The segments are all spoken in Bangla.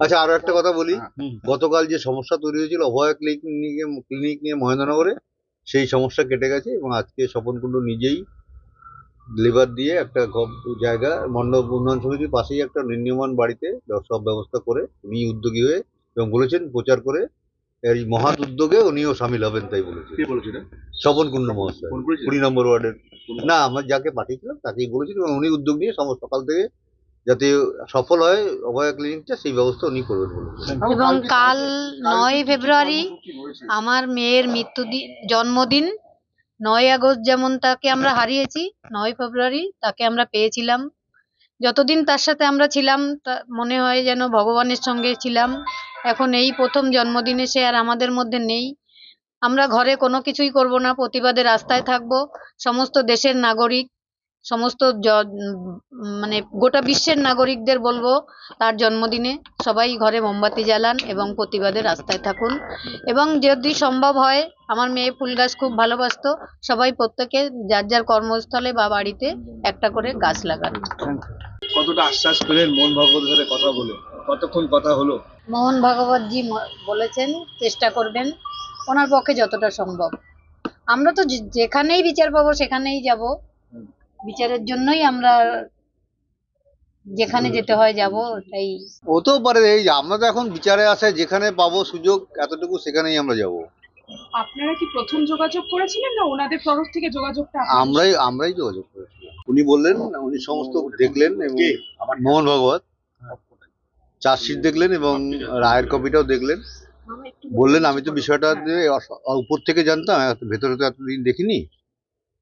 আচ্ছা আরও একটা কথা বলি। গতকাল যে সমস্যা তৈরি হয়েছিল অভয়া ক্লিনিকে ক্লিনিক নিয়ে মহেন্দ্রনগরে সেই সমস্যা কেটে গেছে এবং আজকে স্বপন কুণ্ডু নিজেই লেবার দিয়ে একটা জায়গা মণ্ডপ উন্নয়ন সমিতির পাশেই একটা নির্মীয়মান বাড়িতে সব ব্যবস্থা করে উনি উদ্যোগী হয়ে এবং বলেছেন প্রচার করে। এই মহান উদ্যোগে উনিও সামিল হবেন তাই বলেছেন। স্বপন কুণ্ডু মহাশয়। কুড়ি নম্বর ওয়ার্ডের। না আমরা যাকে পাঠিয়েছিলাম তাকেই বলেছিল এবং উনি উদ্যোগ নিয়ে সমস্ত সকাল থেকে যাতে সফল হয় অভয়া ক্লিনিকটা সেই ব্যবস্থা উনি করবেন বলেছেন এবং কাল নয় ফেব্রুয়ারি আমার মেয়ের মৃত্যু জন্মদিন। নয় আগস্ট যেমন তাকে আমরা হারিয়েছি নয় ফেব্রুয়ারি তাকে আমরা পেয়েছিলাম। যতদিন তার সাথে আমরা ছিলাম তা মনে হয় যেন ভগবানের সঙ্গে ছিলাম। এখন এই প্রথম জন্মদিনে সে আর আমাদের মধ্যে নেই। আমরা ঘরে কোনো কিছুই করব না প্রতিবাদে রাস্তায় থাকব। সমস্ত দেশের নাগরিক সমস্ত মানে গোটা বিশ্বের নাগরিকদের বলব তার জন্মদিনে সবাই ঘরে মোমবাতি জ্বালান এবং প্রতিবাদে রাস্তায় থাকুন। এবং যদি সম্ভব হয় আমার মেয়ে ফুল গাছ খুব ভালোবাসতো সবাই প্রত্যেকে যার যার কর্মস্থলে বা বাড়িতে একটা করে গাছ লাগান। কতটা আশ্বাস পেলেন মন ভগবতের সাথে কথা বলে? কতক্ষণ কথা হলো? মোহন ভাগবতজি বলেছেন চেষ্টা করবেন ওনার পক্ষে যতটা সম্ভব। আমরা তো যেখানেই বিচার পাবো সেখানেই যাব। বিচারের জন্যই আমরা যেখানে যেতে হয় যাব তাই হতেও পারে এই আমরা তো এখন বিচারে আসায় যেখানে পাবো সুযোগ এতটুকু সেখানেই আমরা যাব। আপনারা কি প্রথম যোগাযোগ করেছিলেন না ওনাদের তরফ থেকে যোগাযোগটা আমরাই আমরাই যোগাযোগ করেছিলাম উনি বললেন উনি সমস্ত দেখলেন এবং মোহন ভগবত। চার্জশিট দেখলেন এবং রায়ের কপিটাও দেখলেন। বললেন আমি তো বিষয়টা উপর থেকে জানতাম ভেতরে তো এতদিন দেখিনি।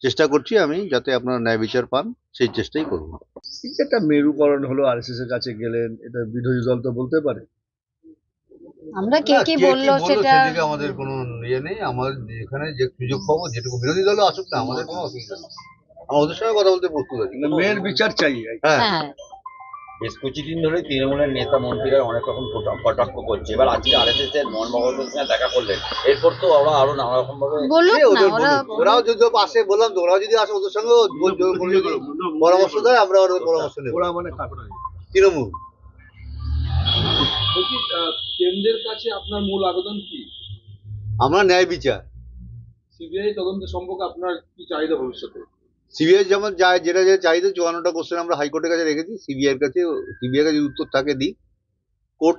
চেষ্টা করছি আমি যাতে আপনারা ন্যায় বিচার পান সেই চেষ্টাই করব একটা মেরুকরণ হলো আর আরএসএস এর কাছে গেলেন এটা বিরোধী দল তো বলতে পারে। আমরা কে কি বলল সেটা সেদিকে আমাদের কোনো ইয়ে নেই আমাদের যেখানে যে সুযোগ পাবো যেটুকু বিরোধী দলও আসুক না আমাদের কোনো অসুবিধা নেই। আমরা ওদের সঙ্গে কথা বলতে প্রস্তুত আছি। মানে মেয়ের বিচার চাই। হ্যাঁ। হ্যাঁ। বেশ কিছুদিন ধরে তৃণমূলের নেতা মন্ত্রীরা অনেক রকম কটা- কটাক্ষ করছে। এবার আজকে আরএসএস এর মোহন ভগবতের সঙ্গে দেখা করলেন। এরপর তো ওরা আরও নানা রকম ভাবে। ওরাও যদি আসে বললাম তো ওরাও যদি আসে ওদের সঙ্গে পরামর্শ দেয় আমরা ওদের পরামর্শ নেব। ওরা মানে তৃণমূল। আহ, কেন্দ্রের কাছে আপনার মূল আবেদন কি? আমরা ন্যায় বিচার। সিবিআই তদন্ত সম্পর্কে আপনার কি চাহিদা ভবিষ্যতে? সিবিআই যেমন যায় যেটা যে চাইতে চুয়ান্নটা কোশ্চেন আমরা হাইকোর্টের কাছে রেখেছি। সিবিআই এর কাছে সিবিআই কাছে উত্তর থাকে দিই কোর্ট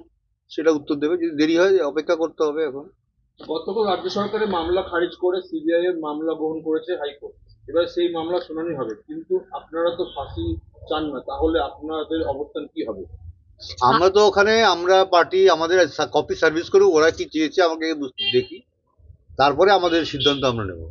সেটা উত্তর দেবে। যদি দেরি হয় অপেক্ষা করতে হবে এখন। গতকাল রাজ্য সরকারের মামলা খারিজ করে সিবিআই এর মামলা গ্রহণ করেছে হাইকোর্ট। এবার সেই মামলা শুনানি হবে। কিন্তু আপনারা তো ফাঁসি চান না তাহলে আপনাদের অবস্থান কি হবে? আমরা তো ওখানে আমরা পার্টি আমাদের কপি সার্ভিস করে ওরা কি চেয়েছে আমাকে দেখি। তারপরে আমাদের সিদ্ধান্ত আমরা নেব।